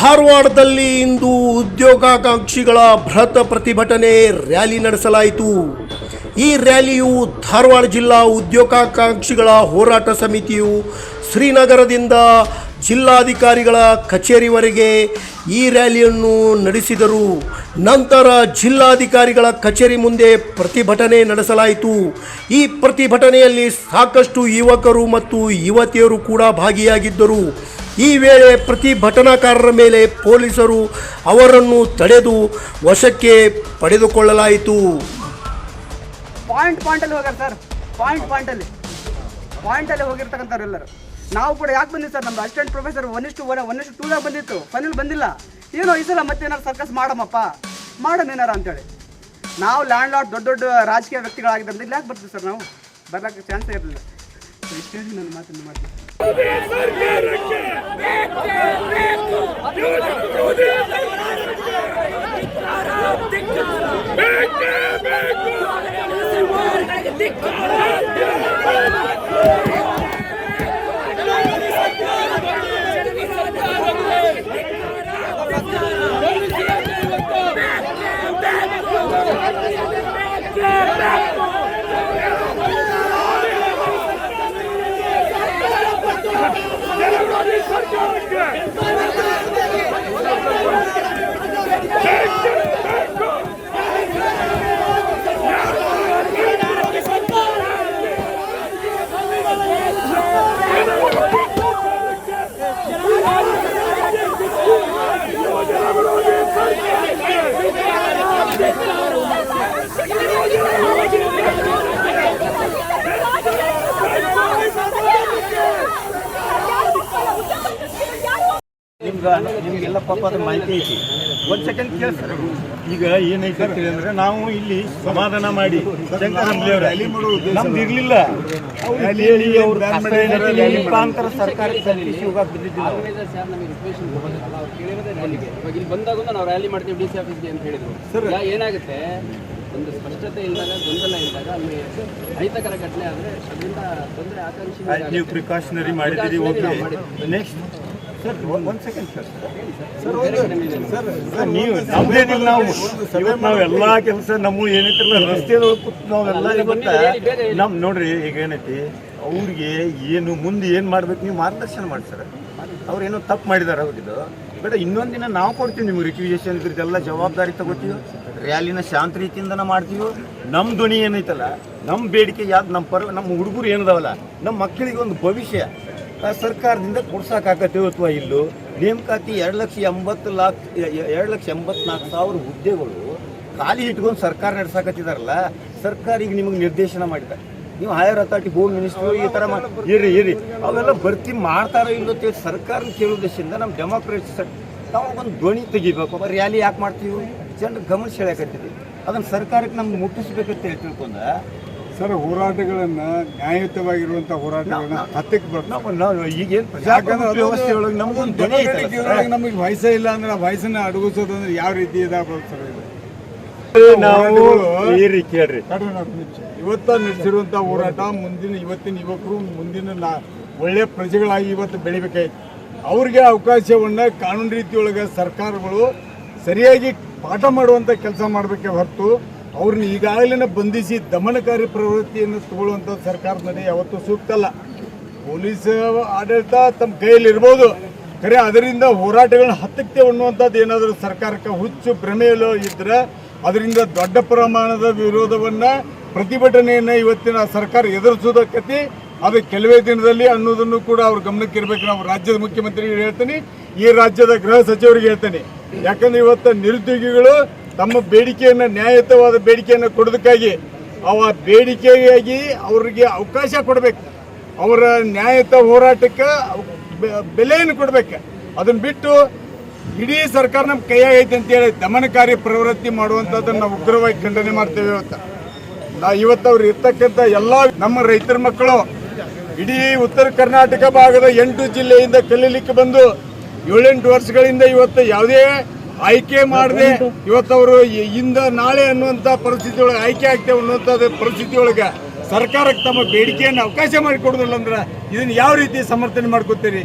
ಧಾರವಾಡದಲ್ಲಿ ಇಂದು ಉದ್ಯೋಗಾಕಾಂಕ್ಷಿಗಳ ಬೃಹತ್ ಪ್ರತಿಭಟನೆ ರ್ಯಾಲಿ ನಡೆಸಲಾಯಿತು. ಈ ರ್ಯಾಲಿಯು ಧಾರವಾಡ ಜಿಲ್ಲಾ ಉದ್ಯೋಗಾಕಾಂಕ್ಷಿಗಳ ಹೋರಾಟ ಸಮಿತಿಯು ಶ್ರೀನಗರದಿಂದ ಜಿಲ್ಲಾಧಿಕಾರಿಗಳ ಕಚೇರಿವರೆಗೆ ಈ ರ್ಯಾಲಿಯನ್ನು ನಡೆಸಿದರು. ನಂತರ ಜಿಲ್ಲಾಧಿಕಾರಿಗಳ ಕಚೇರಿ ಮುಂದೆ ಪ್ರತಿಭಟನೆ ನಡೆಸಲಾಯಿತು. ಈ ಪ್ರತಿಭಟನೆಯಲ್ಲಿ ಸಾಕಷ್ಟು ಯುವಕರು ಮತ್ತು ಯುವತಿಯರು ಕೂಡ ಭಾಗಿಯಾಗಿದ್ದರು. ಈ ವೇಳೆ ಪ್ರತಿಭಟನಾಕಾರರ ಮೇಲೆ ಪೊಲೀಸರು ಅವರನ್ನು ತಡೆದು ವಶಕ್ಕೆ ಪಡೆದುಕೊಳ್ಳಲಾಯಿತು. ಪಾಯಿಂಟ್ ಪಾಯಿಂಟಲ್ಲಿ ಹೋಗ್ಯಾರ ಪಾಯಿಂಟ್ ಪಾಯಿಂಟಲ್ಲಿ. ಪಾಯಿಂಟಲ್ಲಿ ಹೋಗಿರ್ತಕ್ಕಂಥವ್ರು ನಾವು ಕೂಡ ಯಾಕೆ ಬಂದಿದ್ದು ಸರ್ ನಮ್ದು ಅಸಿಸ್ಟೆಂಟ್ ಪ್ರೊಫೆಸರ್ ಒನ್ ಇಷ್ಟು ಒನ್ ಒನ್ ಇಷ್ಟು ಟೂದಾಗ ಬಂದಿತ್ತು ಫೈನಲ್ ಬಂದಿಲ್ಲ ಏನೋ ಈ ಸಲ ಮತ್ತೆ ಏನಾರು ಸರ್ಕಸ್ ಮಾಡಮ್ಮಪ್ಪ ಮಾಡಮ್ ಏನಾರ ಅಂತೇಳಿ ನಾವು ಲ್ಯಾಂಡ್ ಲಾರ್ಡ್ ದೊಡ್ಡ ದೊಡ್ಡ ರಾಜಕೀಯ ವ್ಯಕ್ತಿಗಳಾಗಿದ್ದರಿಂದ ಇಲ್ಲಿ ಯಾಕೆ ಬರ್ತೀವಿ ಸರ್ ನಾವು ಬರ್ಲಿಕ್ಕೆ ಚಾನ್ಸ್ ಇರಲಿಲ್ಲ ನನ್ನ ಮಾತನ್ನು ಮಾಡ್ತೀನಿ सरकार ನಿಮ್ಗೆ ನಿಮಗೆಲ್ಲ ಪಾಪ ಮಾಹಿತಿ ಐತಿ. ಒಂದು ಸೆಕೆಂಡ್ ಕೇಳಿಸ್ತಾರೆ ಈಗ ಏನೈತೆ ಅಂದ್ರೆ ನಾವು ಇಲ್ಲಿ ಸಮಾಧಾನ ಮಾಡಿ ಶಂಕರ್ ಅಂಬ್ಲಿಯವ್ರ ನಮ್ದು ಇರ್ಲಿಲ್ಲ. ಮುಖಾಂತರ ಸರ್ಕಾರಕ್ಕೆ ಇವಾಗ ಸರ್ ಇಲ್ಲಿ ಬಂದಾಗ ನಾವು ರ್ಯಾಲಿ ಮಾಡ್ತೀವಿ ಡಿ ಸಿ ಆಫೀಸ್ಗೆ ಅಂತ ಹೇಳಿದ್ರು. ಈಗ ಏನಾಗುತ್ತೆ? ಒಂದು ಸ್ಪಷ್ಟತೆ ಇಲ್ದಾಗ ಗೊಂದಲ ಇದ್ದಾಗ ಅಲ್ಲಿ ಅಹಿತಕರ ಘಟನೆ ಆದರೆ ಅದರಿಂದ ತೊಂದರೆ ಆಕಾಂಕ್ಷಿ ನೀವು ಪ್ರಿಕಾಷನರಿ ಮಾಡಿದ್ದೀರಿ ಓಕೆ. ನೆಕ್ಸ್ಟ್ ನೀವು ನಮ್ದೇನಿಲ್ಲ ನಾವು. ಇವತ್ತು ನಾವು ಎಲ್ಲ ಕೆಲಸ ನಮ್ಮ ಏನೈತಿರಲ್ಲ ರಸ್ತೆದೊಳಗೆ ಕೂತು ನಾವೆಲ್ಲ ಇವತ್ತ ನಮ್ ನೋಡ್ರಿ ಈಗ ಏನೈತಿ ಅವ್ರಿಗೆ ಏನು ಮುಂದೆ ಏನು ಮಾಡ್ಬೇಕು ನೀವು ಮಾರ್ಗದರ್ಶನ ಮಾಡಿ ಸರ್ ಅವ್ರು ಏನೋ ತಪ್ಪು ಮಾಡಿದಾರೆ ಅವ್ರಿಗೆ ಬೇಡ ಇನ್ನೊಂದು ದಿನ ನಾವು ಕೊಡ್ತೀವಿ ನಿಮ್ಗೆ ರಿಕ್ವಿಜೇಷನ್ ಇದ್ರದ್ದೆಲ್ಲ ಜವಾಬ್ದಾರಿ ತಗೋತೀವಿ. ರ್ಯಾಲಿನ ಶಾಂತ ರೀತಿಯಿಂದನ ಮಾಡ್ತೀವಿ. ನಮ್ಮ ಧ್ವನಿ ಏನೈತಲ್ಲ ನಮ್ಮ ಬೇಡಿಕೆ ಯಾವ್ದು ನಮ್ಮ ಪರ ನಮ್ಮ ಹುಡುಗರು ಏನದವಲ್ಲ ನಮ್ಮ ಮಕ್ಕಳಿಗೆ ಒಂದು ಭವಿಷ್ಯ. ಸರ್ಕಾರದಿಂದ ಕೊಡ್ಸಕ್ಕಾಗತ್ತೆ ಅಥವಾ ಇಲ್ಲೂ, ನೇಮಕಾತಿ ಎರಡು ಲಕ್ಷ ಎಂಬತ್ತು ಲಾಕ್ ಎರಡು ಲಕ್ಷ ಎಂಬತ್ನಾಲ್ಕು ಸಾವಿರ ಹುದ್ದೆಗಳು ಖಾಲಿ ಇಟ್ಕೊಂಡು ಸರ್ಕಾರ ನಡ್ಸಕತ್ತಿದಾರಲ್ಲ ಸರ್ಕಾರ ಈಗ ನಿಮಗೆ ನಿರ್ದೇಶನ ಮಾಡಿದೆ. ನೀವು ಹೈಯರ್ ಅಥಾರಿಟಿ ಹೋಮ್ ಮಿನಿಸ್ಟ್ರು ಈ ಥರ ಇರಿ ಇರಿ ಅವೆಲ್ಲ ಭರ್ತಿ ಮಾಡ್ತಾರೋ ಇಲ್ಲೋ ಅಂತ ಹೇಳಿ ಸರ್ಕಾರ ಕೇಳೋದೇಶದಿಂದ ನಮ್ಮ ಡೆಮೋಕ್ರಸಿ ನಾವು ಒಂದು ಧ್ವನಿ ತೆಗಿಬೇಕು. ರ್ಯಾಲಿ ಯಾಕೆ ಮಾಡ್ತೀವಿ? ಜನರು ಗಮನ ಸೆಳೆಯಕತ್ತೀವಿ ಅದನ್ನು ಸರ್ಕಾರಕ್ಕೆ ನಮ್ಗೆ ಮುಟ್ಟಿಸ್ಬೇಕಂತ ತಿಳ್ಕೊಂಡ ಸರ್ ಹೋರಾಟಗಳನ್ನ ನ್ಯಾಯಯುತವಾಗಿರುವಂತ ಹೋರಾಟಗಳನ್ನ ಹತ್ತಕ್ಕೆ ಬರ್ತಾರೆ ನಾವು ಈಗೇನು ಪ್ರಜಾಪ್ರಭುತ್ವ ವ್ಯವಸ್ಥೆ ಒಳಗೆ ನಮಗೊಂದು ಧ್ವನಿ ಐತಲ್ಲ ಸರ್? ನಮಗೆ ವಯಸ್ಸ ಇಲ್ಲ ಅಂದ್ರೆ ಆ ವಯಸ್ಸನ್ನ ಅಡಗಿಸೋದಂದ್ರೆ ಯಾವ ರೀತಿ ಇದಾಗ್ಬೋದು ಸರ್ ಇದು ನಾವು ಈ ರೀತಿ ಕೇಳ್ರಿ. ಇವತ್ತ ನಡೆಸಿರುವಂತ ಹೋರಾಟ ಮುಂದಿನ ಇವತ್ತಿನ ಯುವಕರು ಮುಂದಿನ ನಾ ಒಳ್ಳೆ ಪ್ರಜೆಗಳಾಗಿ ಇವತ್ತು ಬೆಳಿಬೇಕಾಯ್ತು ಅವ್ರಿಗೆ ಅವಕಾಶವನ್ನ ಕಾನೂನು ರೀತಿಯೊಳಗೆ ಸರ್ಕಾರಗಳು ಸರಿಯಾಗಿ ಪಾಠ ಮಾಡುವಂತ ಕೆಲಸ ಮಾಡಬೇಕೆ ಹೊರತು ಅವ್ರನ್ನ ಈಗಾಗಲೇ ಬಂಧಿಸಿ ದಮನಕಾರಿ ಪ್ರವೃತ್ತಿಯನ್ನು ತಗೊಳ್ಳುವಂಥ ಯಾವತ್ತೂ ಸೂಕ್ತ ಅಲ್ಲ. ಪೊಲೀಸ್, ಆಡಳಿತ ತಮ್ಮ ಕೈಯಲ್ಲಿ ಇರ್ಬೋದು ಖರೆ ಅದರಿಂದ ಹೋರಾಟಗಳನ್ನ ಹತ್ತಕ್ಕೆ ಅನ್ನುವಂಥದ್ದು ಏನಾದರೂ ಸರ್ಕಾರಕ್ಕೆ ಹುಚ್ಚು ಭ್ರಮೆಯಲ್ಲೋ ಇದ್ರೆ ಅದರಿಂದ ದೊಡ್ಡ ಪ್ರಮಾಣದ ವಿರೋಧವನ್ನ, ಪ್ರತಿಭಟನೆಯನ್ನ ಇವತ್ತಿನ ಸರ್ಕಾರ ಎದುರಿಸೋದಕ್ಕತಿ. ಅದು ಕೆಲವೇ ದಿನದಲ್ಲಿ ಅನ್ನೋದನ್ನು ಕೂಡ ಅವ್ರ ಗಮನಕ್ಕೆ ಇರಬೇಕು ನಾವು ರಾಜ್ಯದ ಮುಖ್ಯಮಂತ್ರಿಗೆ ಹೇಳ್ತೀನಿ. ಈ ರಾಜ್ಯದ ಗೃಹ ಸಚಿವರಿಗೆ ಹೇಳ್ತೀನಿ. ಯಾಕಂದ್ರೆ ಇವತ್ತು ನಿರುದ್ಯೋಗಿಗಳು ತಮ್ಮ ಬೇಡಿಕೆಯನ್ನು, ನ್ಯಾಯಯುತವಾದ ಬೇಡಿಕೆಯನ್ನು ಕೊಡೋದಕ್ಕಾಗಿ, ಅವ ಬೇಡಿಕೆಗಾಗಿ ಅವರಿಗೆ ಅವಕಾಶ ಕೊಡಬೇಕು. ಅವರ ನ್ಯಾಯಯುತ ಹೋರಾಟಕ್ಕೆ ಬೆಲೆಯನ್ನು ಕೊಡಬೇಕು. ಅದನ್ನು ಬಿಟ್ಟು ಇಡೀ ಸರ್ಕಾರ ನಮ್ಮ ಕೈಯಾಗೈತೆ ಅಂತೇಳಿ ದಮನಕಾರಿ ಪ್ರವೃತ್ತಿ ಮಾಡುವಂಥದ್ದನ್ನು ನಾವು ಉಗ್ರವಾಗಿ ಖಂಡನೆ ಮಾಡ್ತೇವೆ ಅಂತ ನಾ ಇವತ್ತು ಅವ್ರು ಇರ್ತಕ್ಕಂಥ ಎಲ್ಲ ನಮ್ಮ ರೈತರ ಮಕ್ಕಳು ಇಡೀ ಉತ್ತರ ಕರ್ನಾಟಕ ಭಾಗದ ಎಂಟು ಜಿಲ್ಲೆಯಿಂದ ಕಲೀಲಿಕ್ಕೆ ಬಂದು ಏಳೆಂಟು ವರ್ಷಗಳಿಂದ ಇವತ್ತು ಯಾವುದೇ ಆಯ್ಕೆ ಮಾಡದೆ ಇವತ್ತವರು ಇಂದ ನಾಳೆ ಅನ್ನುವಂಥ ಪರಿಸ್ಥಿತಿ ಒಳಗೆ ಆಯ್ಕೆ ಆಗ್ತೇವೆ ಅನ್ನುವಂಥದ್ದು ಪರಿಸ್ಥಿತಿ ಒಳಗೆ ಸರ್ಕಾರಕ್ಕೆ ತಮ್ಮ ಬೇಡಿಕೆಯನ್ನು ಅವಕಾಶ ಮಾಡಿಕೊಡೋದಿಲ್ಲ ಅಂದ್ರೆ ಇದನ್ನ ಯಾವ ರೀತಿ ಸಮರ್ಥನೆ ಮಾಡ್ಕೋತೀರಿ?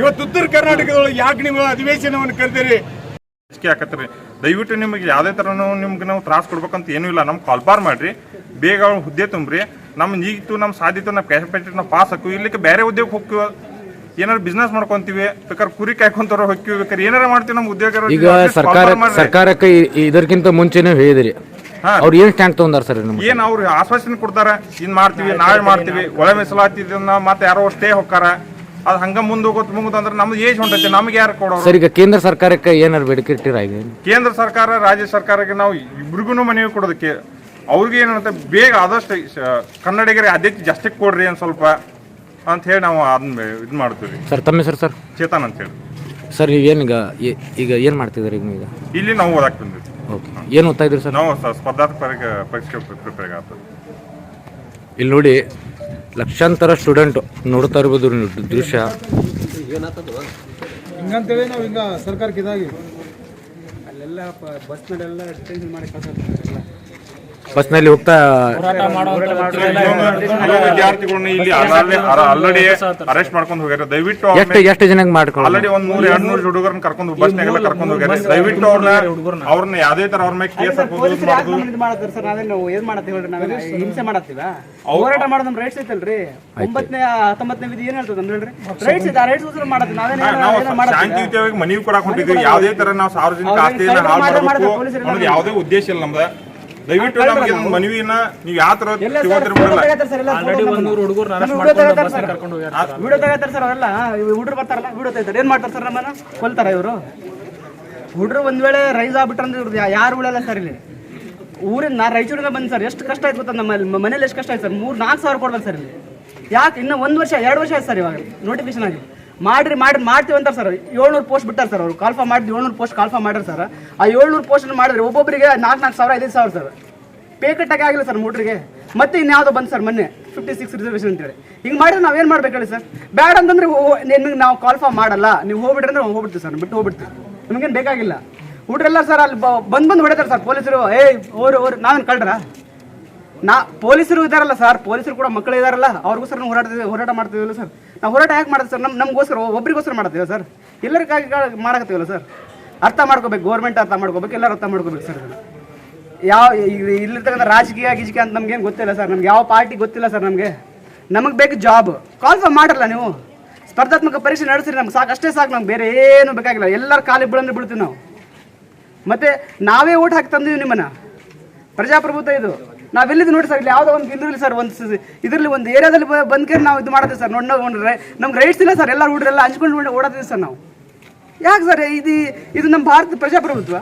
ಇವತ್ತು ಉತ್ತರ ಕರ್ನಾಟಕದೊಳಗೆ ಯಾಕೆ ನೀವು ಅಧಿವೇಶನವನ್ನು ಕರೆದಿರಿ? ಹಾಕತ್ತೀರಿ ದಯವಿಟ್ಟು ನಿಮಗೆ ಯಾವುದೇ ಥರನೂ ನಿಮ್ಗೆ ನಾವು ತ್ರಾಸ ಕೊಡ್ಬೇಕಂತ ಏನೂ ಇಲ್ಲ. ನಮ್ಗೆ ಕಾಲ್ಪಾರ್ ಮಾಡ್ರಿ. ಬೇಗ ಹುದ್ದೆ ತುಂಬ್ರಿ. ನಮ್ಮ ಈಗಿತ್ತು ನಮ್ಮ ಸಾಧ್ಯತೆ ನಮ್ಮ ಕ್ಯಾಶ್ ನಾವು ಪಾಸ್ ಹಾಕು. ಇಲ್ಲಿಗೆ ಬೇರೆ ಉದ್ಯೋಗ ಹೋಗ್ತೀವಿ ಏನಾರು ಬಿಸ್ನೆಸ್ ಮಾಡ್ಕೊಂತೀವಿ ಬೇಕಾದ್ರೆ ಕುರಿ ಕಾಯ್ಕೊಂತಾರ ಹೊಕ್ಕಿವಿ ಬೇಕಾದ್ರೆ ಏನಾರ ಮಾಡ್ತೀವಿ ನಮ್ಮ ಉದ್ಯೋಗ ಈಗ ಸರ್ಕಾರ ಸರ್ಕಾರಕ್ಕೆ ಇದಕ್ಕಿಂತ ಮುಂಚೆನೇ ಹೇಳಿದ್ರಿ. ಅವ್ರು ಏನ್ ಸ್ಟ್ಯಾಂಡ್ ತಗೊಂಡಾರ ಸರ್ ನಮ್ಗೆ? ಏನ್ ಅವ್ರು ಆಶ್ವಾಸನೆ ಕೊಡ್ತಾರ ಇನ್ ಮಾಡ್ತೀವಿ ನಾಳೆ ಮಾಡ್ತೀವಿ ಒಳ ಮೀಸಲಾತಿ ಇದನ್ನ ಮತ್ತೆ ಯಾರೋ ಸ್ಟೇ ಹೋಗ್ತಾರ ಅದ್ ಹಂಗ ಮುಂದೆ ಹೋಗೋತ್ ಮುಗಿದು ಅಂದ್ರೆ ನಮ್ದು ಏಜ್ ಹೊಂಟೈತೆ ನಮ್ಗೆ ಯಾರು ಕೊಡೋರು? ಸರ್ ಈಗ ಕೇಂದ್ರ ಸರ್ಕಾರಕ್ಕೆ ಏನಾರು ಬೇಡಿಕೆ ಇಟ್ಟಿರ ಕೇಂದ್ರ ಸರ್ಕಾರ ರಾಜ್ಯ ಸರ್ಕಾರಕ್ಕೆ ನಾವು ಇಬ್ರಿಗೂ ಮನವಿ ಕೊಡೋದಕ್ಕೆ ಅವ್ರಿಗೆ ಏನಂತ ಬೇಗ ಆದಷ್ಟು ಕನ್ನಡಿಗರಿಗೆ ಆದ್ಯತೆ ಜಾಸ್ತಿ ಕೊಡ್ರಿ ಅಂತ ಸ್ವಲ್ಪ. ಅಂತ ಹೇಳಿ ನಾವು ಅದನ್ನ ಇದು ಮಾಡ್ತೀವಿ. ಸರ್ ತಮ್ಮ ಹೆಸರು ಸರ್? ಚೇತನ್ ಅಂತ ಹೇಳಿ. ಸರ್ ಈಗ ಏನೀಗ ಏ- ಈಗ ಏನು ಮಾಡ್ತಿದ್ದೀರಿ ಈಗ ನೀವು ಇಲ್ಲಿ ನಾವು ಓದಾಕ್ ಬಂದ್ವಿ. ಓಕೆ. ಏನು ಓದ್ತಾ ಇದ್ದೀರಿ ಸರ್? ನಾವು ಸರ್ ಸ್ಪರ್ಧಾತ್ಮಕ ಪರೀಕ್ಷೆ ಪರೀಕ್ಷೆ ಪ್ರಿಪೇರ್ ಆಗ್ತದೆ ಇಲ್ಲಿ ನೋಡಿ ಲಕ್ಷಾಂತರ ಸ್ಟೂಡೆಂಟ್ ನೋಡ್ತಾ ಇರ್ಬೋದು ನೀವು ದೃಶ್ಯ. ಹಿಂಗಂತೇಳಿ ನಾವು ಹಿಂಗ ಸರ್ಕಾರಕ್ಕೆ ಇದಾಗಿ. ಅಲ್ಲೆಲ್ಲ ಬಸ್ನಲ್ಲೆಲ್ಲ ಡಿಟೆನ್ಷನ್ ಮಾಡಿ ಕಳ್ಸಲ್ಲ ಬಸ್ನಲ್ಲಿ ಹೋಗ್ತಾ ವಿದ್ಯಾರ್ಥಿಗಳನ್ನ ಇಲ್ಲಿ ಆಲ್ರೆಡಿ ಅರೆಸ್ಟ್ ಮಾಡ್ಕೊಂಡು ಹೋಗ್ಯಾರ ದಯವಿಟ್ಟು ಎಷ್ಟು ಎಷ್ಟು ಜನಕ್ಕೆ ಮಾಡ್ಕೊಂಡು ಆಲ್ರೆಡಿ ಒಂದ್ ನೂರ ಎರಡ್ ನೂರು ಹುಡುಗರನ್ನ ಕರ್ಕೊಂಡು ಬಸ್ನಾಗೆಲ್ಲ ಕರ್ಕೊಂಡು ಹೋಗ್ಯಾರ ದಯವಿಟ್ಟು ಅವ್ರನ್ನ ಅವ್ರನ್ನ ಯಾವ್ದೇ ತರ ಅವ್ರ ಮೇಲೆ ಕೇಸ್ ಹೋರಾಟ ಮಾಡೋದು ನಮ್ಮ ರೈಟ್ಸ್ ಐತಲ್ರಿ? ಒಂಬತ್ತನೇ ಹತ್ತೊಂಬತ್ತನೇ ವಿಧಿ ಏನ್ ಹೇಳ್ತದೆ ಅಂದ್ರೆ ಹೇಳ್ರಿ? ರೈಟ್ಸ್ ಆ ರೈಟ್ಸ್ ನಾವೇನು ಶಾಂತಿಯುತವಾಗಿ ಮನವಿ ಕೊಡಾಕೊಂಡಿದ್ವಿ ಯಾವ್ದೇ ತರ ನಾವು ಸಾರ್ವಜನಿಕ ಆಸ್ತಿಯನ್ನ ಹಾಳು ಮಾಡಬೇಕು. ಯಾವುದೇ ಉದ್ದೇಶ ಇಲ್ಲ ನಮ್ದ. ದಯವಿಟ್ಟು ನಮಗೆ ಮನವಿನ ನೀವು ಯಾವ ತರ ಆಲ್ರೆಡಿ ಒಂದು ನೂರು ಹುಡುಗರು ವಿಡಿಯೋ ತೆಗಿತಾರೆ ಸರ್. ವಿಡಿಯೋ ತೆಗಿತಾರೆ ಸರ್ ಅವರೆಲ್ಲ ಹುಡುಗರು ಬರ್ತಾರಲ್ಲ ವಿಡಿಯೋ ತೆಗಿತಾರೆ. ಏನ್ ಮಾಡ್ತಾರೆ ಸರ್ ನಮ್ಮನ್ನ? ಕೊಲ್ತಾರ ಇವರು. ಹುಡುಗರು ಒಂದ್ ವೇಳೆ ರೈಸ್ ಆಗ್ಬಿಟ್ರಂದ್ರೆ ಇವ್ರದ್ದು ಯಾರು ಉಳಲ್ಲ ಸರ್ ಇಲ್ಲಿ? ಊರಿಂದ ನಾ ರಾಯಚೂರಿಂದ ಬಂದ್ ಸರ್ ಎಷ್ಟು ಕಷ್ಟ ಆಯ್ತು ಗೊತ್ತಾ ನಮ್ಮ ಮನೇಲಿ ಎಷ್ಟು ಕಷ್ಟ ಆಯ್ತು ಸರ್? ಮೂರ್ ನಾಲ್ಕು ಸಾವಿರ ಕೊಡ್ಬೇಕು ಸರ್ ಇಲ್ಲಿ. ಯಾಕೆ? ಇನ್ನೂ ಒಂದು ವರ್ಷ ಎರಡು ವರ್ಷ ಆಯ್ತು ಸರ್ ಇವಾಗ ನೋಟಿಫಿಕೇಶನ್ ಆಗಿ. ಮಾಡ್ರಿ ಮಾಡಿ ಮಾಡ್ತೀವಿ ಅಂತಾರೆ ಸರ್ ಏಳ್ನೂರು ಪೋಸ್ಟ್ ಬಿಟ್ಟಾರೆ ಸರ್ ಅವರು. ಕಾಲ್ಫಾ ಮಾಡಿದ್ವಿ ಏಳ್ನೂರು ಪೋಸ್ಟ್ ಕಾಲ್ಫಾ ಮಾಡ್ರಿ ಸರ್ ಆ ಏಳ್ನೂರು ಪೋಸ್ಟ್ ಮಾಡಿದ್ರೆ ಒಬ್ಬೊಬ್ಬರಿಗೆ ನಾಲ್ಕು ನಾಲ್ಕು ಸಾವಿರ, ಐದೈದು ಸಾವಿರ ಸರ್ ಪೇ ಕಟ್ಟಕ್ಕೆ ಆಗಿಲ್ಲ ಸರ್ ಮೂಟ್ರಿಗೆ ಮತ್ತೆ ಇನ್ಯಾವುದೋ ಬಂದು ಸರ್ ಮೊನ್ನೆ. ಫಿಫ್ಟಿ ಸಿಕ್ಸ್ ರಿಸರ್ವೇಷನ್ ಅಂತೇಳಿ. ಹಿಂಗೆ ಮಾಡಿದ್ರೆ ನಾವೇನು ಮಾಡ್ಬೇಕು ಹೇಳಿ ಸರ್ ಬ್ಯಾಡ ಅಂತಂದ್ರೆ ನಿಮಗೆ ನಾವು ಕಾಲ್ಫಾ ಮಾಡಲ್ಲ. ನೀವು ಹೋಗ್ಬಿಟ್ರಿ ಅಂದ್ರೆ ಹೋಗ್ಬಿಡ್ತೀವಿ ಸರ್ ಬಿಟ್ಟು ಹೋಗ್ಬಿಡ್ತೀವಿ. ನಮಗೇನು ಬೇಕಾಗಿಲ್ಲ. ಹುಡ್ರೆಲ್ಲ ಸರ್ ಅಲ್ಲಿ ಬಂದು ಬಂದು ಹೊಡಿತಾರೆ ಸರ್ ಪೊಲೀಸರು, ಏಯ್ ಓರು ಓರು ನಾನು ಕಳ್ರ ನಾ ಪೊಲೀಸರು ಇದಾರಲ್ಲ ಸರ್, ಪೊಲೀಸರು ಕೂಡ ಮಕ್ಕಳು ಇದಾರಲ್ಲ ಅವ್ರಿಗೋಸ್ಕರ ನಾವು ಹೋರಾಟ ಹೋರಾಟ ಮಾಡ್ತಿದ್ದೀವಲ್ಲ ಸರ್. ನಾವು ಹೋರಾಟ ಯಾಕೆ ಮಾಡ್ತೀವಿ ಸರ್? ನಮ್ಮ ನಮಗೋಸ್ಕರ, ಒಬ್ರಿಗೋಸ್ಕರ ಮಾಡ್ತೀವಿ ಸರ್? ಎಲ್ಲರಿಗಾಗಿ ಮಾಡಕತ್ತೀವಲ್ಲ ಸರ್? ಅರ್ಥ ಮಾಡ್ಕೋಬೇಕು ಗೌರ್ಮೆಂಟ್ ಅರ್ಥ ಮಾಡ್ಕೋಬೇಕು, ಎಲ್ಲರೂ ಅರ್ಥ ಮಾಡ್ಕೋಬೇಕು ಸರ್. ಯಾವ ಇಲ್ಲಿ- ಇಲ್ಲಿರ್ತಕ್ಕಂಥ ರಾಜಕೀಯ, ಗೀಜಕೀಯ ಅಂತ ನಮ್ಗೇನು ಗೊತ್ತಿಲ್ಲ ಸರ್. ನಮ್ಗೆ ಯಾವ ಪಾರ್ಟಿ ಗೊತ್ತಿಲ್ಲ ಸರ್ ನಮಗೆ. ನಮಗೆ ಬೇಕು ಜಾಬ್ ಕಾಲ್ಫಾರ್ಮ್ ಮಾಡಲ್ಲ ನೀವು. ಸ್ಪರ್ಧಾತ್ಮಕ ಪರೀಕ್ಷೆ ನಡೆಸಿರಿ ನಮ್ಗೆ ಸಾಕು, ಅಷ್ಟೇ ಸಾಕು ನಮ್ಗೆ, ಬೇರೆ ಏನು ಬೇಕಾಗಿಲ್ಲ. ಎಲ್ಲರ ಕಾಲಿಗೆ ಬೀಳಂದ್ರೆ ಬಿಡ್ತೀವಿ ನಾವು. ಮತ್ತೆ ನಾವೇ ಓಟ್ ಹಾಕಿ ತಂದೀವಿ ನಿಮ್ಮನ್ನ. ಪ್ರಜಾಪ್ರಭುತ್ವ ಇದು. ನಾವೆಲ್ಲಿದ್ದು ನೋಡಿ ಸರ್, ಇಲ್ಲಿ ಯಾವುದೋ ಒಂದು ಇದ್ರಲ್ಲಿ ಸರ್, ಒಂದು ಇದರಲ್ಲಿ ಒಂದು ಏರಿಯಾದಲ್ಲಿ ಬಂದ್ಕೆ ನಾವು ಇದು ಮಾಡ್ತೀವಿ ಸರ್, ನೋಡಿ ನೋಡ್ರೆ. ನಮ್ಗೆ ರೈಟ್ಸ್ ಇಲ್ಲ ಸರ್ ಎಲ್ಲ ಹುಡುಗರೆಲ್ಲ ಹಂಚ್ಕೊಂಡು ಓಡಾಡ್ತೀವಿ ಸರ್ ನಾವು. ಯಾಕೆ ಸರ್, ಇದು ಇದು ನಮ್ಮ ಭಾರತ ಪ್ರಜಾಪ್ರಭುತ್ವ?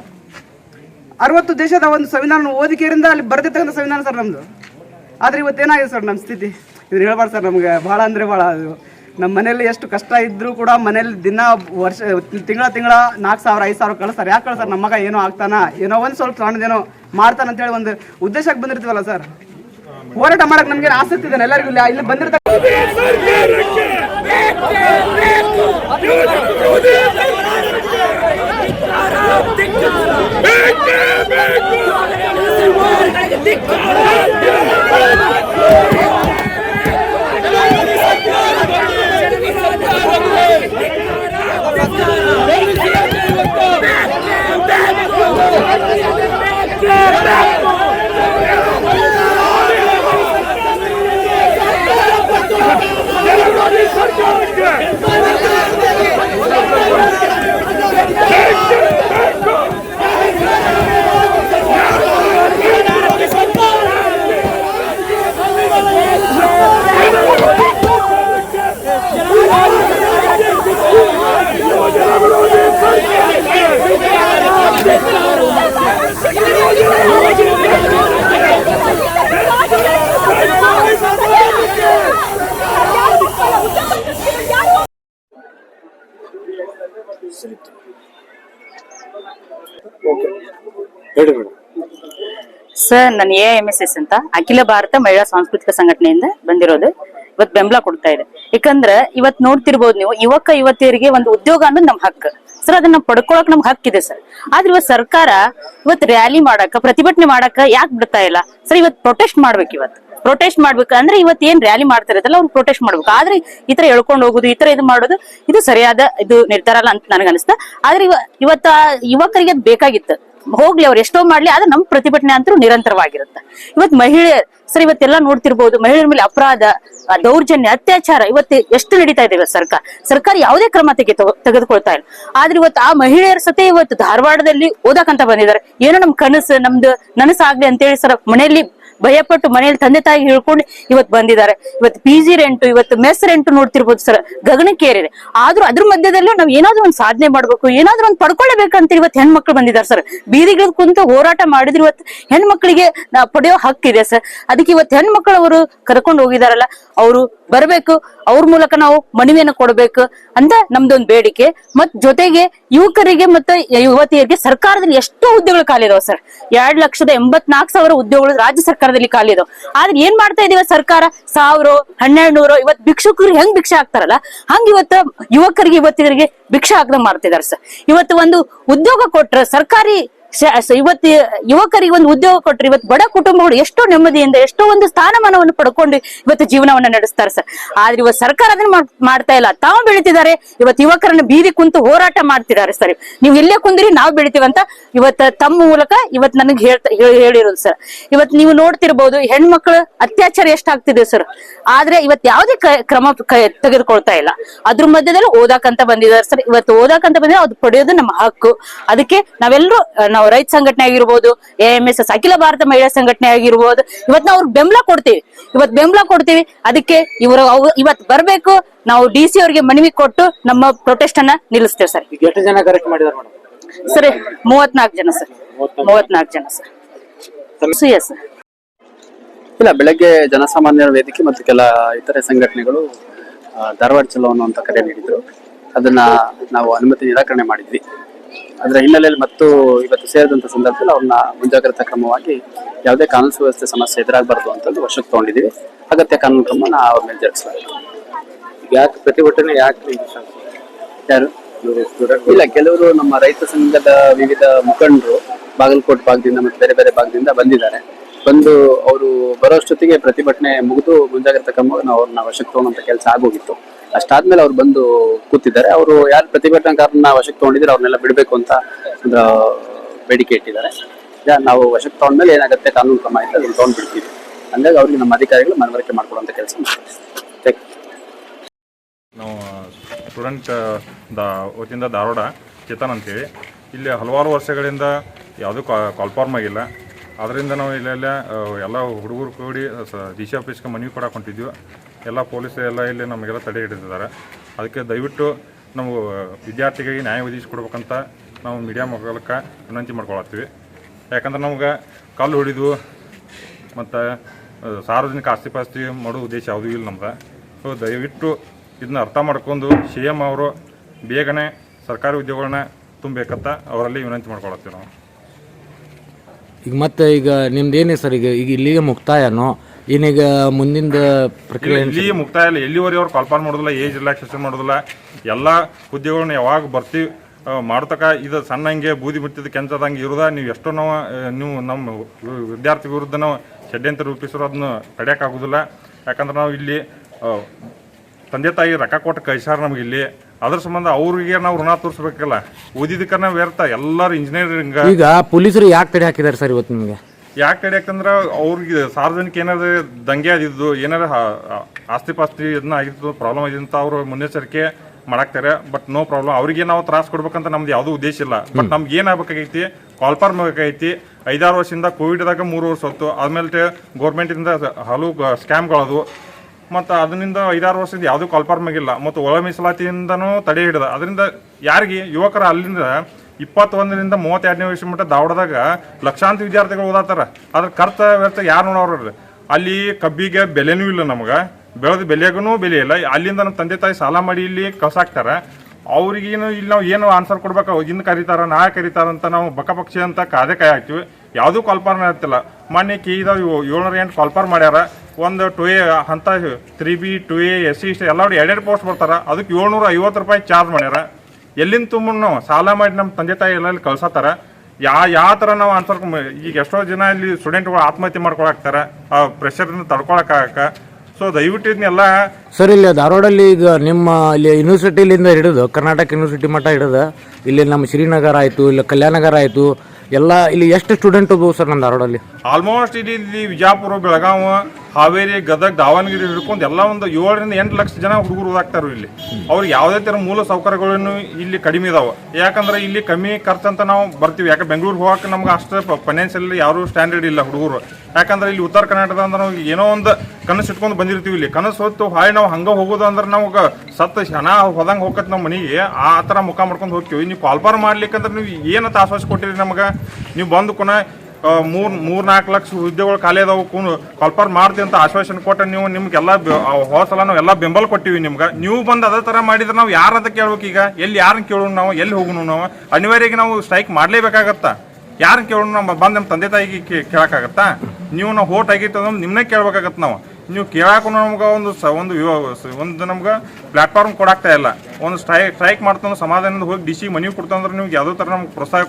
ಅರವತ್ತು ದೇಶದ ಒಂದು ಸಂವಿಧಾನ ಓದಿಕೆಯಿಂದ ಅಲ್ಲಿ ಬರೆದಿರ್ತಕ್ಕಂಥ ಸಂವಿಧಾನ ಸರ್ ನಮ್ಮದು ಆದರೆ ಇವತ್ತೇನಾಗಿದೆ ಸರ್ ನಮ್ಮ ಸ್ಥಿತಿ? ಇದನ್ನ ಹೇಳ್ಬಾರ್ದು ಸರ್, ನಮಗೆ ಭಾಳ ಅಂದರೆ ಭಾಳ ಅದು. ನಮ್ಮ ಮನೇಲಿ ಎಷ್ಟು ಕಷ್ಟ ಇದ್ದರೂ ಕೂಡ ಮನೇಲಿ ದಿನ ವರ್ಷ ತಿಂಗಳ ತಿಂಗಳ ನಾಲ್ಕು ಸಾವಿರ, ಐದು ಸಾವಿರ ಕಳಿಸ್ತಾರೆ. ಯಾಕೆ ಕಳಿಸ್ತಾರೆ? ನಮ್ಮ ಮಗ ಏನೋ ಆಗ್ತಾನ? ಏನೋ ಒಂದು ಸ್ವಲ್ಪ ಸಣ್ಣದೇನೋ ಮಾಡ್ತಾನ ಅಂತೇಳಿ ಒಂದು ಉದ್ದೇಶಕ್ಕೆ ಬಂದಿರ್ತೀವಲ್ಲ ಸರ್? ಹೋರಾಟ ಮಾಡಕ್ ನಮ್ಗೆ ಆಸಕ್ತಿ ಇದೆ? ಎಲ್ಲರಿಗೂ ಇಲ್ಲಿ ಸರ್, ನಾನು ಎ ಎಂ ಎಸ್ ಎಸ್ ಅಂತ ಅಖಿಲ ಭಾರತ ಮಹಿಳಾ ಸಾಂಸ್ಕೃತಿಕ ಸಂಘಟನೆಯಿಂದ ಬಂದಿರೋದು. ಇವತ್ತು ಬೆಂಬಲ ಕೊಡ್ತಾ ಇದೆ. ಯಾಕಂದ್ರೆ ಇವತ್ ನೋಡ್ತಿರ್ಬೋದು ನೀವು, ಯುವಕ, ಯುವತಿಯರಿಗೆ ಒಂದು ಉದ್ಯೋಗ ಅನ್ನೋದು ನಮ್ ಹಕ್ಕು. ಸರ್, ಅದನ್ನ ಪಡ್ಕೊಳಕ್ ನಮ್ಗೆ ಹಕ್ಕಿದೆ, ಸರ್. ಆದ್ರೆ ಇವತ್ ಸರ್ಕಾರ ಇವತ್ ರ್ಯಾಲಿ ಮಾಡಕ ಪ್ರತಿಭಟನೆ ಮಾಡಕ ಯಾಕೆ ಬಿಡ್ತಾ ಇಲ್ಲ? ಸರ್ ಇವತ್ ಪ್ರೊಟೆಸ್ಟ್ ಮಾಡ್ಬೇಕು ಇವತ್ತು ಪ್ರೊಟೆಸ್ಟ್ ಮಾಡ್ಬೇಕಂದ್ರೆ ಇವತ್ತು ಏನ್ ರ್ಯಾಲಿ ಮಾಡ್ತಿರತ್ತಲ್ಲ ಅವ್ರು ಪ್ರೊಟೆಸ್ಟ್ ಮಾಡ್ಬೇಕು. ಆದ್ರೆ ಈ ತರ ಎಳ್ಕೊಂಡು ಹೋಗುದು, ಈ ತರ ಇದು ಮಾಡೋದು, ಇದು ಸರಿಯಾದ ಇದು ನಿರ್ಧಾರ ಅಲ್ಲ ಅಂತ ನನಗೆ ಅನಿಸ್ತಾ. ಆದ್ರೆ ಇವ ಇವತ್ತ ಯುವಕರಿಗೆ ಅದ್ ಬೇಕಾಗಿತ್ತು. ಹೋಗ್ಲಿ ಅವ್ರು ಎಷ್ಟೋ ಮಾಡ್ಲಿ, ಆದ್ರೆ ನಮ್ ಪ್ರತಿಭಟನೆ ಅಂತೂ ನಿರಂತರವಾಗಿರುತ್ತೆ. ಇವತ್ ಮಹಿಳೆ ಸರ್, ಇವತ್ತೆಲ್ಲ ನೋಡ್ತಿರ್ಬೋದು, ಮಹಿಳೆಯರ ಮೇಲೆ ಅಪರಾಧ ದೌರ್ಜನ್ಯ, ಅತ್ಯಾಚಾರ, ಇವತ್ತು ಎಷ್ಟು ನಡೀತಾ ಇದೆ ಇವತ್ತು ಸರ್ಕಾರ. ಸರ್ಕಾರ ಯಾವುದೇ ಕ್ರಮ ತೆಗೆ ತೆಗೆದುಕೊಳ್ತಾ ಇಲ್ಲ. ಆದ್ರೆ ಇವತ್ತು ಆ ಮಹಿಳೆಯರ ಸತೆ ಇವತ್ತು ಧಾರವಾಡದಲ್ಲಿ ಓದಕಂತ ಬಂದಿದ್ದಾರೆ. ಏನೋ ನಮ್ ಕನಸು, ನಮ್ದು ನನಸಾಗ್ಲಿ ಅಂತೇಳಿ ಸರ್ ಮನೆಯಲ್ಲಿ ಭಯಪಟ್ಟು ಮನೇಲಿ ತಂದೆ ತಾಯಿ ಹೇಳ್ಕೊಂಡು ಇವತ್ತು ಬಂದಿದ್ದಾರೆ. ಇವತ್ತು ಪಿ ಜಿ ರೆಂಟು ಇವತ್ತು ಮೆಸ್ ರೆಂಟು ನೋಡ್ತಿರ್ಬೋದು ಸರ್ ಗಗನಕ್ಕೇರಿದೆ ಆದ್ರೂ ಅದ್ರ ಮಧ್ಯದಲ್ಲೂ ನಾವು ಏನಾದ್ರೂ ಒಂದು ಸಾಧನೆ ಮಾಡ್ಬೇಕು, ಏನಾದ್ರೂ ಒಂದು ಪಡ್ಕೊಳ್ಬೇಕಂತ ಇವತ್ತು ಹೆಣ್ಮಕ್ಳು ಬಂದಿದ್ದಾರೆ ಸರ್ ಬೀದಿಗಳ ಕುಂತು ಹೋರಾಟ ಮಾಡಿದ್ರು ಇವತ್ತು ಹೆಣ್ಮಕ್ಳಿಗೆ ಪಡೆಯೋ ಹಕ್ಕಿದೆ ಸರ್ ಅದಕ್ಕೆ ಇವತ್ತು ಹೆಣ್ಮಕ್ಳು ಅವರು ಕರ್ಕೊಂಡು ಹೋಗಿದಾರಲ್ಲ, ಅವರು ಬರಬೇಕು, ಅವ್ರ ಮೂಲಕ ನಾವು ಮನವಿಯನ್ನು ಕೊಡಬೇಕು ಅಂತ ನಮ್ದೊಂದು ಬೇಡಿಕೆ. ಮತ್ ಜೊತೆಗೆ ಯುವಕರಿಗೆ ಮತ್ತೆ ಯುವತಿಯರಿಗೆ ಸರ್ಕಾರದಲ್ಲಿ ಎಷ್ಟೋ ಹುದ್ದೆಗಳು ಖಾಲಿ ಇದಾವೆ ಸರ್ ಎರಡ್ ಲಕ್ಷದ ಎಂಬತ್ನಾಲ್ಕು ಸಾವಿರ ಉದ್ಯೋಗಗಳು ರಾಜ್ಯ ಸರ್ಕಾರದಲ್ಲಿ ಖಾಲಿ ಅದು ಆದ್ರೆ ಏನ್ ಮಾಡ್ತಾ ಇದೀವ ಸರ್ಕಾರ? ಸಾವಿರ ಹನ್ನೆರಡು ನೂರು ಇವತ್ ಭಿಕ್ಷುಕರು ಹೆಂಗ್ ಭಿಕ್ಷೆ ಹಾಕ್ತಾರಲ್ಲ, ಹಂಗ ಇವತ್ತು ಯುವಕರಿಗೆ, ಯುವತಿಯರಿಗೆ ಭಿಕ್ಷೆ ಹಾಕ್ದಂಗ್ ಮಾಡ್ತಿದಾರೆ ಸರ್. ಇವತ್ತು ಒಂದು ಉದ್ಯೋಗ ಕೊಟ್ರ ಸರ್ಕಾರಿ ಇವತ್ತು ಯುವಕರಿಗೆ ಒಂದು ಉದ್ಯೋಗ ಕೊಟ್ರೆ ಇವತ್ತು ಬಡ ಕುಟುಂಬಗಳು ಎಷ್ಟೋ ನೆಮ್ಮದಿಯಿಂದ ಎಷ್ಟೋ ಒಂದು ಸ್ಥಾನಮಾನವನ್ನು ಪಡ್ಕೊಂಡು ಇವತ್ತು ಜೀವನವನ್ನ ನಡೆಸ್ತಾರೆ ಸರ್. ಆದ್ರೆ ಇವತ್ತು ಸರ್ಕಾರ ಅದನ್ನ ಮಾಡ್ತಾ ಇಲ್ಲ. ತಾವು ಬೆಳಿತಿದ್ದಾರೆ, ಇವತ್ತು ಯುವಕರನ್ನ ಬೀದಿ ಕುಂತು ಹೋರಾಟ ಮಾಡ್ತಿದ್ದಾರೆ ಸರ್. ನೀವು ಎಲ್ಲೇ ಕುಂದಿರಿ, ನಾವು ಬೆಳಿತೀವಂತ ಇವತ್ತು ತಮ್ಮ ಮೂಲಕ ಇವತ್ತು ನನಗೆ ಹೇಳ್ತಾ ಹೇಳ್- ಹೇಳಿರೋದು ಸರ್. ಇವತ್ತು ನೀವು ನೋಡ್ತಿರ್ಬೋದು, ಹೆಣ್ಮಕ್ಳು ಅತ್ಯಾಚಾರ ಎಷ್ಟಾಗ್ತಿದೆ ಸರ್. ಆದ್ರೆ ಇವತ್ತು ಯಾವುದೇ ಕ್ರಮ ತೆಗೆದುಕೊಳ್ತಾ ಇಲ್ಲ. ಅದ್ರ ಮಧ್ಯದಲ್ಲಿ ಓದಾಕಂತ ಬಂದಿದ್ದಾರೆ ಸರ್. ಇವತ್ತು ಓದಾಕಂತ ಬಂದಿದ್ರೆ ಅದು ಪಡೆಯೋದು ನಮ್ಮ ಹಕ್ಕು. ಅದಕ್ಕೆ ನಾವೆಲ್ಲರೂ ನಾವು ರೈತ ಸಂಘಟನೆ ಆಗಿರ್ಬೋದು ಎ ಎಂ ಎಸ್ ಎಸ್ ಅಖಿಲ ಭಾರತ ಮಹಿಳಾ ಸಂಘಟನೆ ಆಗಿರ್ಬೋದು ಇವತ್ತು ನಾವು ಅವ್ರಿಗೆ ಬೆಂಬಲ ಕೊಡ್ತೀವಿ. ಇವತ್ತು ಬೆಂಬಲ ಕೊಡ್ತೀವಿ. ಅದಕ್ಕೆ ಇವರು ಅವ್- ಇವತ್ತು ಬರ್ಬೇಕು ನಾವು ಡಿ ಸಿ ಅವರಿಗೆ ಮನವಿ ಕೊಟ್ಟು ನಮ್ಮ ಪ್ರೊಟೆಸ್ಟ್ ಅನ್ನ ನಿಲ್ಲಿಸ್ತೇವೆ ಸರ್. ಎಷ್ಟು ಜನ ಕರೆಕ್ಟ್ ಮಾಡಿದಾರೆ ಸರ್ ಮೂವತ್ನಾಲ್ಕು ಜನ ಸರ್. ಮೂವತ್ನಾಲ್ಕು ಜನ. ಸರ್. ಸರ್ ಇಲ್ಲ ಬೆಳಗ್ಗೆ ಜನಸಾಮಾನ್ಯರ ವೇದಿಕೆ ಮತ್ತು ಕೆಲ ಇತರೆ ಸಂಘಟನೆಗಳು ಧಾರವಾಡ ಚಲೋ ಅನ್ನುವಂತ ಕರೆ ನೀಡಿದ್ರು. ಅದನ್ನ ನಾವು ಅನುಮತಿ ನಿರಾಕರಣೆ ಮಾಡಿದ್ವಿ. ಅದರ ಹಿನ್ನೆಲೆಯಲ್ಲಿ ಮತ್ತು ಇವತ್ತು ಸೇರಿದಂಥ ಸಂದರ್ಭದಲ್ಲಿ ಅವ್ರನ್ನ ಮುಂಜಾಗ್ರತಾ ಕ್ರಮವಾಗಿ ಯಾವುದೇ ಕಾನೂನು ಸುವ್ಯವಸ್ಥೆ ಸಮಸ್ಯೆ ಎದುರಾಗಬಾರ್ದು ಅಂತಂದು ವಶಕ್ಕೆ ತಗೊಂಡಿದ್ದೀವಿ. ಅಗತ್ಯ ಕಾನೂನು ಕ್ರಮನ ಅವ್ರ ಮೇಲೆ ಜರುಗಿಸಲಾಗಿದೆ ಯಾಕೆ ಪ್ರತಿಭಟನೆ ಯಾಕೆ ಯಾರು? ಇಲ್ಲ ಕೆಲವರು ನಮ್ಮ ರೈತ ಸಂಘದ ವಿವಿಧ ಮುಖಂಡರು ಬಾಗಲಕೋಟ್ ಭಾಗದಿಂದ ಮತ್ತು ಬೇರೆ ಬೇರೆ ಭಾಗದಿಂದ ಬಂದಿದ್ದಾರೆ. ಬಂದು ಅವರು ಬರೋಷ್ಟೊತ್ತಿಗೆ ಪ್ರತಿಭಟನೆ ಮುಗಿದು ಮುಂಜಾಗ್ರತಾ ನಾವು ಅವ್ರನ್ನ ವಶಕ್ಕೆ ತಗೊಳ್ಳೋಂಥ ಕೆಲಸ ಆಗೋಗಿತ್ತು. ಅಷ್ಟಾದ್ಮೇಲೆ ಅವ್ರು ಬಂದು ಕೂತಿದ್ದಾರೆ. ಅವರು ಯಾರು ಪ್ರತಿಭಟನಾಕಾರನ್ನ ವಶಕ್ಕೆ ತಗೊಂಡಿದ್ರೆ ಅವ್ರನ್ನೆಲ್ಲ ಬಿಡಬೇಕು ಅಂತ ಒಂದು ಬೇಡಿಕೆ ಇಟ್ಟಿದ್ದಾರೆ. ನಾವು ವಶಕ್ಕೆ ತಗೊಂಡ್ಮೇಲೆ ಏನಾಗುತ್ತೆ? ಕಾನೂನು ಕ್ರಮ ಆಯ್ತು ಅದನ್ನು ತಗೊಂಡ್ಬಿಡ್ತೀವಿ. ಅಂದಾಗ ಅವ್ರಿಗೆ ನಮ್ಮ ಅಧಿಕಾರಿಗಳು ಮನವರಿಕೆ ಮಾಡ್ಕೊಡುವಂಥ ಕೆಲಸ ಮಾಡ್ತೀವಿ ನಾವು ಸ್ಟೂಡೆಂಟ್ ದ, ವತಿಯಿಂದ ಧಾರವಾಡ, ಚೇತನ್ ಅಂತೇಳಿ. ಇಲ್ಲಿ ಹಲವಾರು ವರ್ಷಗಳಿಂದ ಯಾವುದೂ ಕಾಲ್ಫಾರ್ಮ್ ಆಗಿಲ್ಲ. ಅದರಿಂದ ನಾವು ಇಲ್ಲೆಲ್ಲ ಎಲ್ಲ ಹುಡುಗರು ಕೂಡಿ ಡಿ ಸಿ ಆಫೀಸ್ಗೆ ಮನವಿ ಕೊಡಕ್ಕೆ ಹೊಂಟಿದ್ವಿ ಎಲ್ಲ ಪೊಲೀಸ್ ಎಲ್ಲ ಇಲ್ಲಿ ನಮಗೆಲ್ಲ ತಡೆ ಹಿಡಿದಿದ್ದಾರೆ. ಅದಕ್ಕೆ ದಯವಿಟ್ಟು ನಾವು ವಿದ್ಯಾರ್ಥಿಗಳಿಗೆ ನ್ಯಾಯ ಒದಗಿಸ್ಕೊಡ್ಬೇಕಂತ ನಾವು ಮೀಡಿಯಾ ಮೂಲಕ ವಿನಂತಿ ಮಾಡ್ಕೊಳತ್ತೀವಿ. ಯಾಕಂದ್ರೆ ನಮ್ಗೆ ಕಲ್ಲು ಹೊಡಿದು ಮತ್ತು ಸಾರ್ವಜನಿಕ ಆಸ್ತಿ ಪಾಸ್ತಿ ಮಾಡೋ ಉದ್ದೇಶ ಯಾವುದೂ ಇಲ್ಲ ನಮ್ದು ಸೊ, ದಯವಿಟ್ಟು ಇದನ್ನ ಅರ್ಥ ಮಾಡ್ಕೊಂಡು ಸಿ ಎಂ ಅವರು ಬೇಗನೆ ಸರ್ಕಾರಿ ಉದ್ಯೋಗಗಳನ್ನ ತುಂಬಬೇಕಂತ ಅವರಲ್ಲಿ ವಿನಂತಿ ಮಾಡ್ಕೊಳತ್ತೀವಿ ನಾವು. ಈಗ ಮತ್ತೆ ಈಗ ನಿಮ್ದು ಏನೇ ಸರ್ ಈಗ ಈಗ ಇಲ್ಲಿಗೆ ಮುಕ್ತಾಯನೋ? ಏನೀಗ ಮುಂದಿನ ಪ್ರಕ್ರಿಯೆ ಇಲ್ಲ, ಮುಕ್ತಾಯ ಇಲ್ಲ. ಎಲ್ಲಿವರೆ ಅವ್ರು ಕಾಲ್ಪಾನ್ ಮಾಡೋದಿಲ್ಲ ಏಜ್ ರಿಲ್ಯಾಕ್ಸೇಷನ್ ಮಾಡೋದಿಲ್ಲ. ಎಲ್ಲ ಹುದ್ದೆಗಳನ್ನ ಯಾವಾಗ ಬರ್ತೀವಿ ಮಾಡ್ತಕ್ಕ ಮಾಡ್ತಕ ಇದು ಸಣ್ಣ ಹಂಗೆ ಬೂದಿ ಬಿಟ್ಟಿದ ಕೆಂಚದಂಗೆ ಇರೋದ. ನೀವು ಎಷ್ಟೋ ನಾವು ನೀವು ನಮ್ಮ ವಿದ್ಯಾರ್ಥಿ ವಿರುದ್ಧ ನಾವು ಷಡ್ಯಂತ್ರ ರೂಪಿಸಿರೋ ಅದನ್ನ ತಡೆಯೋಕ್ಕಾಗೋದಿಲ್ಲ ಯಾಕಂದ್ರೆ ನಾವು ಇಲ್ಲಿ ತಂದೆ ತಾಯಿ ರೊಕ್ಕ ಕೊಟ್ಟು ಕಳಿಸ್ಯಾರ ನಮಗಿಲ್ಲಿ ಇಲ್ಲಿ. ಅದ್ರ ಸಂಬಂಧ ಅವ್ರಿಗೆ ನಾವು ಋಣ ತೋರಿಸ್ಬೇಕಲ್ಲ. ಓದಿದಕ್ಕನ್ನ ವ್ಯರ್ಥ. ಎಲ್ಲರೂ ಇಂಜಿನಿಯರಿಂಗ್ ಈಗ ಪೊಲೀಸರು ಯಾಕೆ ತಡೆ ಹಾಕಿದ್ದಾರೆ ಸರ್ ಇವತ್ತು ನಿಮಗೆ? ಯಾಕೆ ಯಾಕಂದ್ರೆ ಅವ್ರಿಗೆ ಸಾರ್ವಜನಿಕ ಏನಾದ್ರು ದಂಗೆ ಆದಿದ್ದು ಏನಾರ ಆಸ್ತಿ ಪಾಸ್ತಿ ಇದನ್ನ ಆಗಿದ್ದು ಪ್ರಾಬ್ಲಮ್ ಆಗಿದೆ ಅಂತ ಅವ್ರು ಮುನ್ನೆಚ್ಚರಿಕೆ ಮಾಡಾಕ್ತಾರೆ. ಬಟ್ ನೋ ಪ್ರಾಬ್ಲಮ್ ಅವ್ರಿಗೆ ನಾವು ತ್ರಾಸ ಕೊಡ್ಬೇಕಂತ ನಮ್ದು ಯಾವುದೂ ಉದ್ದೇಶ ಇಲ್ಲ. ಬಟ್ ನಮ್ಗೆ ಏನಾಗಬೇಕಾಗೈತಿ? ಕಾಲ್ಫಾರ್ಮ್ ಬೇಕಾಗೈತಿ ಐದಾರು ವರ್ಷದಿಂದ ಕೋವಿಡ್ದಾಗ ಮೂರು ವರ್ಷ ಹೊತ್ತು ಆದ್ಮೇಲೆ ಗೌರ್ಮೆಂಟಿಂದ ಹಲವು ಸ್ಕ್ಯಾಮ್ಗಳದು ಮತ್ತು ಅದರಿಂದ ಐದಾರು ವರ್ಷದಿಂದ ಯಾವುದೂ ಕಾಲ್ಫಾರ್ಮ್ ಆಗಿಲ್ಲ. ಮತ್ತು ಒಳ ಮೀಸಲಾತಿಯಿಂದನೂ ತಡೆ ಹಿಡಿದ. ಅದರಿಂದ ಯಾರಿಗೆ, ಯುವಕರ ಅಲ್ಲಿಂದ ಇಪ್ಪತ್ತೊಂದರಿಂದ ಮೂವತ್ತೆರಡನೇ ವರ್ಷ ಮಟ್ಟ ದಾವಡದಾಗ ಲಕ್ಷಾಂತರ ವಿದ್ಯಾರ್ಥಿಗಳು ಓದಾತಾರ. ಅದ್ರ ಕರ್ತ ವ್ಯರ್ಥ ಯಾರು ನೋಡೋರು ಅಲ್ಲಿ ಕಬ್ಬಿಗೆ ಬೆಲೆನೂ ಇಲ್ಲ ನಮಗೆ. ಬೆಳೆದ ಬೆಲೆಗೂ ಬೆಲೆ ಇಲ್ಲ. ಅಲ್ಲಿಂದ ನಮ್ಮ ತಂದೆ ತಾಯಿ ಸಾಲ ಮಾಡಿ ಇಲ್ಲಿ ಕಸಾಕ್ತಾರೆ ಅವ್ರಿಗೇನು ಇಲ್ಲಿ ನಾವು ಏನು ಆನ್ಸರ್ ಕೊಡ್ಬೇಕು? ಇನ್ನು ಕರೀತಾರ ನಾ ಕರೀತಾರ ಅಂತ ನಾವು ಬಕ ಪಕ್ಷಿ ಅಂತ ಕಾದೆ ಕಾಯಿ ಹಾಕ್ತೀವಿ. ಯಾವುದೂ ಕಾಲ್ಪಾರ್ನ ಇರ್ತಿಲ್ಲ ಮೊನ್ನೆ ಕಿ ಇದಾವ ಏಳ್ನೂರ ಎಂಟು ಕಾಲ್ಪಾರ್ ಮಾಡ್ಯಾರ. ಒಂದು ಟು ಎ ಅಂತ three B two A S C ಇಷ್ಟು ಎಲ್ಲ ಎರಡೆರಡು ಪೋಸ್ಟ್ ಬರ್ತಾರೆ. ಅದಕ್ಕೆ ಏಳ್ನೂರ ಐವತ್ತು ರೂಪಾಯಿ ಚಾರ್ಜ್ ಮಾಡ್ಯಾರ. ಎಲ್ಲಿಂದ ತುಂಬ ಸಾಲ ಮಾಡಿ ನಮ್ಮ ತಂದೆ ತಾಯಿ ಎಲ್ಲ ಕಳ್ಸತ್ತಾರ ಯಾ ಯಾವ ಥರ ನಾವು ಆನ್ಸರ್ ಈಗ ಎಷ್ಟೋ ಜನ ಇಲ್ಲಿ ಸ್ಟೂಡೆಂಟ್ಗಳು ಆತ್ಮಹತ್ಯೆ ಮಾಡ್ಕೊಳಕ್ತಾರ. ಆ ಪ್ರೆಷರ್ನ ತಡ್ಕೊಳಕ್ಕಾಗಕ್ಕೆ ಸೊ ದಯವಿಟ್ಟು ಇದನ್ನೆಲ್ಲ ಸರ್ ಇಲ್ಲಿ ಧಾರವಾಡಲ್ಲಿ ಈಗ ನಿಮ್ಮ ಇಲ್ಲಿ ಯೂನಿವರ್ಸಿಟಿಲಿಂದ ಹಿಡಿದು ಕರ್ನಾಟಕ ಯೂನಿವರ್ಸಿಟಿ ಮಟ್ಟ ಹಿಡಿದು ಇಲ್ಲಿ ನಮ್ಮ ಶ್ರೀನಗರ ಆಯಿತು ಇಲ್ಲಿ ಕಲ್ಯಾಣನಗರ ಆಯಿತು ಎಲ್ಲ ಇಲ್ಲಿ ಎಷ್ಟು ಸ್ಟೂಡೆಂಟ್ ಹೋಗ್ಬೋದು ಸರ್ ನಮ್ಮ ಧಾರವಾಡಲ್ಲಿ? ಆಲ್ಮೋಸ್ಟ್ ಇಲ್ಲಿ ಇಲ್ಲಿ ವಿಜಾಪುರ ಬೆಳಗಾವ ಹಾವೇರಿ, ಗದಗ, ದಾವಣಗೆರೆ ಹಿಡ್ಕೊಂಡು ಎಲ್ಲ ಒಂದು ಏಳರಿಂದ ಎಂಟು ಲಕ್ಷ ಜನ ಹುಡುಗರು ಓದಾಕ್ತಾರ ಇಲ್ಲಿ. ಅವ್ರಿಗೆ ಯಾವುದೇ ಥರ ಮೂಲ ಸೌಕರ್ಯಗಳನ್ನು ಇಲ್ಲಿ ಕಡಿಮೆ ಇದಾವೆ. ಯಾಕಂದ್ರೆ ಇಲ್ಲಿ ಕಮ್ಮಿ ಖರ್ಚಂತ ನಾವು ಬರ್ತೀವಿ. ಯಾಕೆ ಬೆಂಗಳೂರು ಹೋಗಕ್ಕೆ ನಮ್ಗೆ ಅಷ್ಟು ಫೈನಾನ್ಷಿಯಲ್ ಯಾರು ಸ್ಟ್ಯಾಂಡರ್ಡ್ ಇಲ್ಲ ಹುಡುಗರು. ಯಾಕಂದ್ರೆ ಇಲ್ಲಿ ಉತ್ತರ ಕರ್ನಾಟಕದ ಅಂದ್ರೆ ನಾವು ಏನೋ ಒಂದು ಕನಸು ಇಟ್ಕೊಂಡು ಬಂದಿರ್ತೀವಿ ಇಲ್ಲಿ. ಕನಸು ಹೊತ್ತು ಹಾಯ್ ನಾವು ಹಂಗೆ ಹೋಗೋದು ಅಂದ್ರೆ ನಮ್ಗೆ ಸತ್ತ ಹಣ ಹೋದಂಗೆ ಹೋಗತ್ತೆ ನಮ್ಮ ಮನೆಗೆ. ಆ ಥರ ಮುಖ ಮಾಡ್ಕೊಂಡು ಹೋಗ್ತೀವಿ. ನೀವು ಕಾಲ್ಪಾರ್ ಮಾಡ್ಲಿಕ್ಕಂದ್ರೆ ನೀವು ಏನಂತ ಆಶ್ವಾಸ ಕೊಟ್ಟಿರಿ ನಮಗೆ? ನೀವು ಬಂದು ಕುನ ಮೂರ್ ಮೂರ್ ನಾಲ್ಕು ಲಕ್ಷ ಹುದ್ದೆಗಳು ಖಾಲಿ ಅದಾವು ಕಲ್ಪರ್ ಮಾಡ್ತಿ ಅಂತ ಆಶ್ವಾಸನೆ ಕೊಟ್ಟ ನೀವು ನಿಮ್ಗೆಲ್ಲ ಹೋದ ಸಲ ನಾವು ಎಲ್ಲ ಬೆಂಬಲ ಕೊಟ್ಟಿವಿ ನಿಮ್ಗೆ. ನೀವು ಬಂದು ಅದೇ ಥರ ಮಾಡಿದ್ರೆ ನಾವು ಯಾರಂತ ಕೇಳ್ಬೇಕು ಈಗ? ಎಲ್ಲಿ ಯಾರನ್ನ ಕೇಳೋಣ ನಾವು? ಎಲ್ಲಿ ಹೋಗೋಣ ನಾವು? ಅನಿವಾರ್ಯವಾಗಿ ನಾವು ಸ್ಟ್ರೈಕ್ ಮಾಡಲೇಬೇಕಾಗತ್ತಾ. ಯಾರನ್ನ ಕೇಳೋಣ ನಮ್ಮ ಬಂದು ನಮ್ಮ ತಂದೆ ತಾಯಿಗೆ ಕೇಳಕ್ಕಾಗತ್ತಾ? ನೀವು ನಾವು ಹೋಟ್ ಆಗಿತ್ತು ಅಂದ್ರೆ ನಿಮ್ಮನ್ನೇ ಕೇಳ್ಬೇಕಾಗತ್ತೆ ನಾವು. ನೀವು ಕೇಳಾಕು ನಮ್ಗೆ ಒಂದು ಒಂದು ಒಂದು ನಮ್ಗೆ ಪ್ಲಾಟ್ಫಾರ್ಮ್ ಕೊಡಾಕ್ತಾ ಇಲ್ಲ. ಒಂದು ಸ್ಟ್ರೈಕ್ ಸ್ಟ್ರೈಕ್ ಮಾಡ್ತಂದ್ರೆ ಸಮಾಧಾನದಿಂದ ಹೋಗಿ ಡಿ ಸಿ ಮನವಿ ಕೊಡ್ತಂದ್ರೆ ನಿಮ್ಗೆ ಯಾವುದೋ ಥರ ನಮ್ಗೆ ಪ್ರೋತ್ಸಾಹ